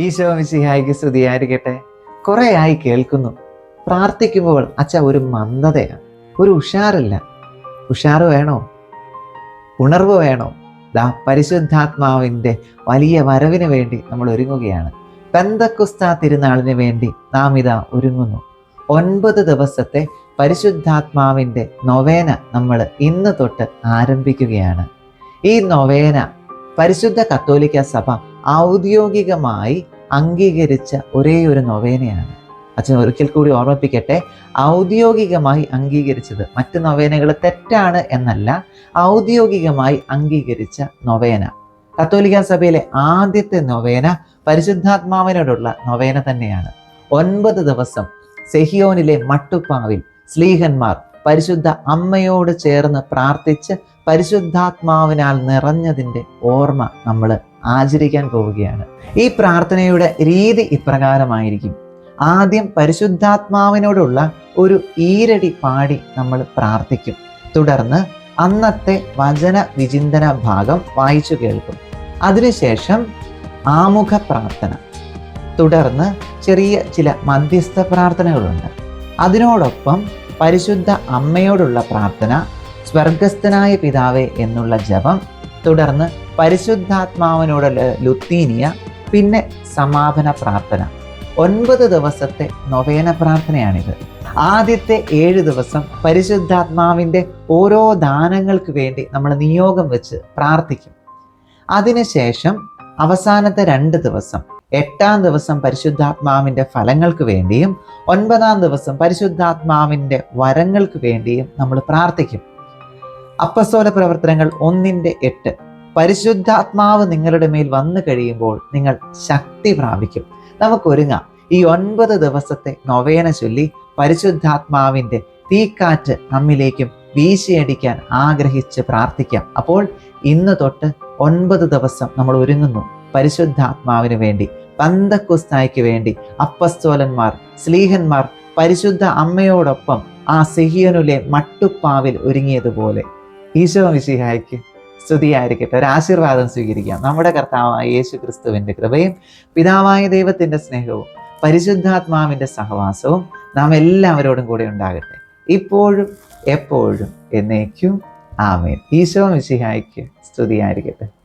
ഈശോ മിശിഹായിക്ക് സ്തുതിയായിരിക്കട്ടെ. കുറേ ആയി കേൾക്കുന്നു. പ്രാർത്ഥിക്കുമ്പോൾ അച്ഛ ഒരു മന്ദതയാണ്. ഒരു ഉഷാറില്ല. ഉഷാറ് വേണോ? ഉണർവ് വേണോ? ദാ പരിശുദ്ധാത്മാവിന്റെ വലിയ വരവിന് വേണ്ടി നമ്മൾ ഒരുങ്ങുകയാണ്. പെന്തക്കുസ്ത തിരുനാളിന് വേണ്ടി നാം ഇതാ ഒരുങ്ങുന്നു. ഒൻപത് ദിവസത്തെ പരിശുദ്ധാത്മാവിന്റെ നൊവേന നമ്മൾ ഇന്ന് തൊട്ട് ആരംഭിക്കുകയാണ്. ഈ നൊവേന പരിശുദ്ധ കത്തോലിക്ക സഭ ഔദ്യോഗികമായി അംഗീകരിച്ച ഒരേ ഒരു നൊവേനയാണ്. അച്ഛൻ ഒരിക്കൽ കൂടി ഓർമ്മിപ്പിക്കട്ടെ ഔദ്യോഗികമായി അംഗീകരിച്ചത് മറ്റ് നൊവേനകൾ തെറ്റാണ് എന്നല്ല ഔദ്യോഗികമായി അംഗീകരിച്ച നൊവേന. കത്തോലിക്ക സഭയിലെ ആദ്യത്തെ നൊവേന പരിശുദ്ധാത്മാവിനോടുള്ള നൊവേന തന്നെയാണ്. ഒൻപത് ദിവസം സെഹിയോനിലെ മട്ടുപ്പാവിൽ സ്ലീഹന്മാർ പരിശുദ്ധ അമ്മയോട് ചേർന്ന് പ്രാർത്ഥിച്ച് പരിശുദ്ധാത്മാവിനാൽ നിറഞ്ഞതിന്റെ ഓർമ്മ നമ്മൾ ആചരിക്കാൻ പോവുകയാണ്. ഈ പ്രാർത്ഥനയുടെ രീതി ഇപ്രകാരമായിരിക്കും. ആദ്യം പരിശുദ്ധാത്മാവിനോടുള്ള ഒരു ഈരടി പാടി നമ്മൾ പ്രാർത്ഥിക്കും. തുടർന്ന് അന്നത്തെ വചന വിചിന്തന ഭാഗം വായിച്ചു കേൾക്കും. അതിനുശേഷം ആമുഖ പ്രാർത്ഥന. തുടർന്ന് ചെറിയ ചില മധ്യസ്ഥ പ്രാർത്ഥനകളുണ്ട്. അതിനോടൊപ്പം പരിശുദ്ധ അമ്മയോടുള്ള പ്രാർത്ഥന സ്വർഗസ്ഥനായ പിതാവേ എന്നുള്ള ജപം തുടർന്ന് പരിശുദ്ധാത്മാവിനോടുള്ള ലുത്തീനിയ പിന്നെ സമാപന പ്രാർത്ഥന. ഒൻപത് ദിവസത്തെ നൊവേന പ്രാർത്ഥനയാണിത്. ആദ്യത്തെ ഏഴ് ദിവസം പരിശുദ്ധാത്മാവിന്റെ ഓരോ ദാനങ്ങൾക്ക് വേണ്ടി നമ്മൾ നിയോഗം വെച്ച് പ്രാർത്ഥിക്കും. അതിനുശേഷം അവസാനത്തെ രണ്ട് ദിവസം എട്ടാം ദിവസം പരിശുദ്ധാത്മാവിന്റെ ഫലങ്ങൾക്ക് വേണ്ടിയും ഒൻപതാം ദിവസം പരിശുദ്ധാത്മാവിന്റെ വരങ്ങൾക്ക് വേണ്ടിയും നമ്മൾ പ്രാർത്ഥിക്കും. അപ്പസ്തോല പ്രവർത്തനങ്ങൾ ഒന്നിന്റെ എട്ട്. പരിശുദ്ധാത്മാവ് നിങ്ങളുടെ മേൽ വന്നു കഴിയുമ്പോൾ നിങ്ങൾ ശക്തി പ്രാപിക്കും. നമുക്കൊരുങ്ങാം. ഈ ഒൻപത് ദിവസത്തെ നൊവേന ചൊല്ലി പരിശുദ്ധാത്മാവിന്റെ തീക്കാറ്റ് നമ്മിലേക്കും വീശിയടിക്കാൻ ആഗ്രഹിച്ച് പ്രാർത്ഥിക്കാം. അപ്പോൾ ഇന്ന് തൊട്ട് ഒൻപത് ദിവസം നമ്മൾ ഒരുങ്ങുന്നു പരിശുദ്ധാത്മാവിന് വേണ്ടി പന്തക്കുസ്തായ്ക്ക് വേണ്ടി. അപ്പസ്തോലന്മാർ സ്ലീഹന്മാർ പരിശുദ്ധ അമ്മയോടൊപ്പം ആ സെഹിയനുലെ മട്ടുപ്പാവിൽ ഒരുങ്ങിയതുപോലെ ഈശോ മിശിഹായ്ക്ക് സ്തുതിയായിരിക്കട്ടെ. ഒരു ആശീർവാദം സ്വീകരിക്കാം. നമ്മുടെ കർത്താവായ യേശു ക്രിസ്തുവിന്റെ കൃപയും പിതാവായ ദൈവത്തിന്റെ സ്നേഹവും പരിശുദ്ധാത്മാവിന്റെ സഹവാസവും നാം എല്ലാവരോടും കൂടെ ഉണ്ടാകട്ടെ. ഇപ്പോഴും എപ്പോഴും എന്നേക്കും ആമേൻ. ഈശോ മിശിഹായ്ക്ക് സ്തുതിയായിരിക്കട്ടെ.